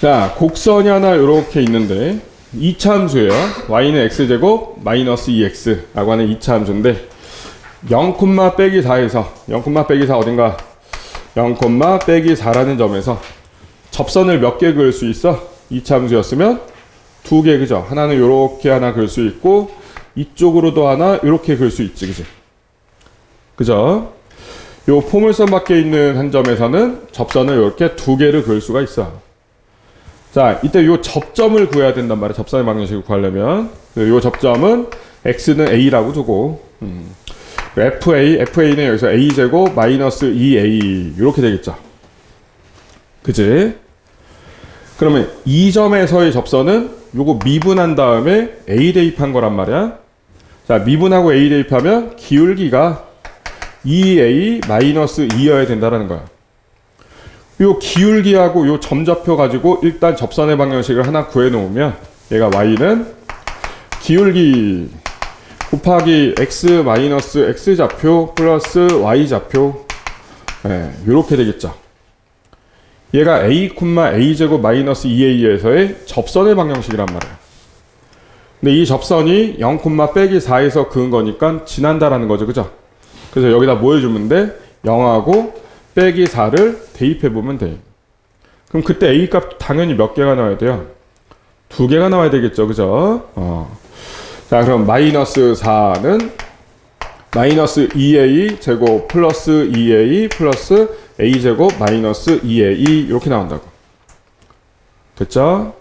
자, 곡선이 하나 이렇게 있는데 2차 함수예요. y는 x제곱 마이너스 2x라고 하는 2차 함수인데 0, 빼기 4에서 0, 빼기 4 어딘가 0, 빼기 4라는 점에서 접선을 몇 개 그을 수 있어? 2차 함수였으면 두 개 그죠? 하나는 이렇게 하나 그을 수 있고 이쪽으로도 하나 이렇게 그을 수 있지 그지? 그죠? 요 포물선 밖에 있는 한 점에서는 접선을 이렇게 두 개를 그을 수가 있어. 자, 이때 요 접점을 구해야 된단 말이야. 접선의 방정식을 구하려면. 요 접점은 x는 a라고 두고, 음. fa, fa는 여기서 a제곱 마이너스 2a 이렇게 되겠죠. 그지? 그러면 이 점에서의 접선은 요거 미분한 다음에 a 대입한 거란 말이야. 자, 미분하고 a 대입하면 기울기가 2a 마이너스 2여야 된다라는 거야. 요 기울기하고 요 점좌표 가지고 일단 접선의 방정식을 하나 구해 놓으면 얘가 y는 기울기 곱하기 x 마이너스 x 좌표 플러스 y 좌표 예, 요렇게 되겠죠. 얘가 a, a 제곱 마이너스 2a에서의 접선의 방정식이란 말이야. 근데 이 접선이 0, 빼기 4에서 그은 거니까 지난다라는 거죠. 그죠? 그래서 여기다 뭐 해주면 돼? 0하고 빼기 4를 대입해 보면 돼. 그럼 그때 A 값 당연히 몇 개가 나와야 돼요? 두 개가 나와야 되겠죠. 그죠? 어. 자, 그럼 마이너스 4는 마이너스 2A 제곱 플러스 2A 플러스 A 제곱 마이너스 2A 이렇게 나온다고. 됐죠?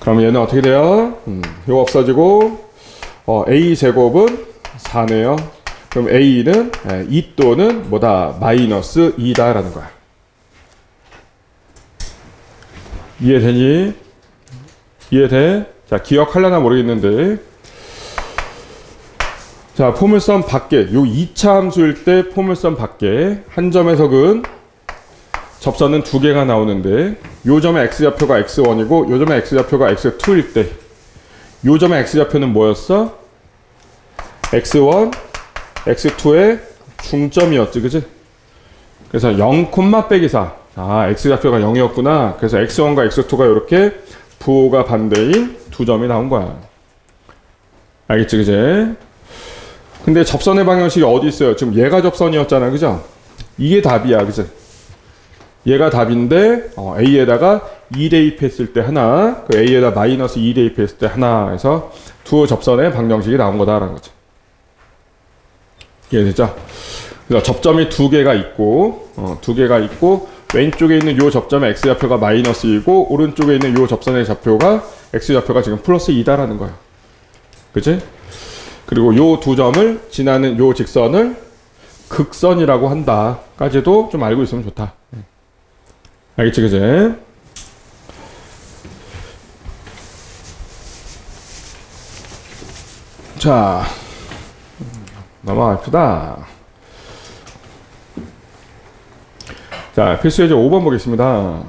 그럼 얘는 어떻게 돼요? 음, 이거 없어지고 어, A 제곱은 4네요. 그럼 A는 2 또는 뭐다? 마이너스 2다라는 거야. 이해되니? 이해돼? 자, 기억하려나 모르겠는데. 자, 포물선 밖에, 요 2차 함수일 때 포물선 밖에 한 점에서 그은 접선은 두 개가 나오는데, 요 점의 x좌표가 x1이고, 요 점의 x좌표가 x2일 때, 요 점의 x좌표는 뭐였어? x1, x2의 중점이었지, 그지? 그래서 0, 빼기 4. 아, x좌표가 0이었구나. 그래서 x1과 x2가 이렇게 부호가 반대인 두 점이 나온 거야. 알겠지, 그지? 근데 접선의 방정식이 어디 있어요? 지금 얘가 접선이었잖아, 그죠? 이게 답이야, 그지? 얘가 답인데 어, A에다가 2 대입했을 때 하나, 그 A에다 마이너스 2 대입했을 때 하나 해서 두 접선의 방정식이 나온 거다라는 거죠. 이해되죠? 그래서 접점이 두 개가 있고 어, 두 개가 있고 왼쪽에 있는 요 접점의 x 좌표가 마이너스이고 오른쪽에 있는 요 접선의 좌표가 x 좌표가 지금 플러스 2다라는 거야. 그치? 그리고 요 두 점을 지나는 요 직선을 극선이라고 한다까지도 좀 알고 있으면 좋다. 알겠지, 그지? 자, 너무 아프다. 자, 필수 예제 5번 보겠습니다.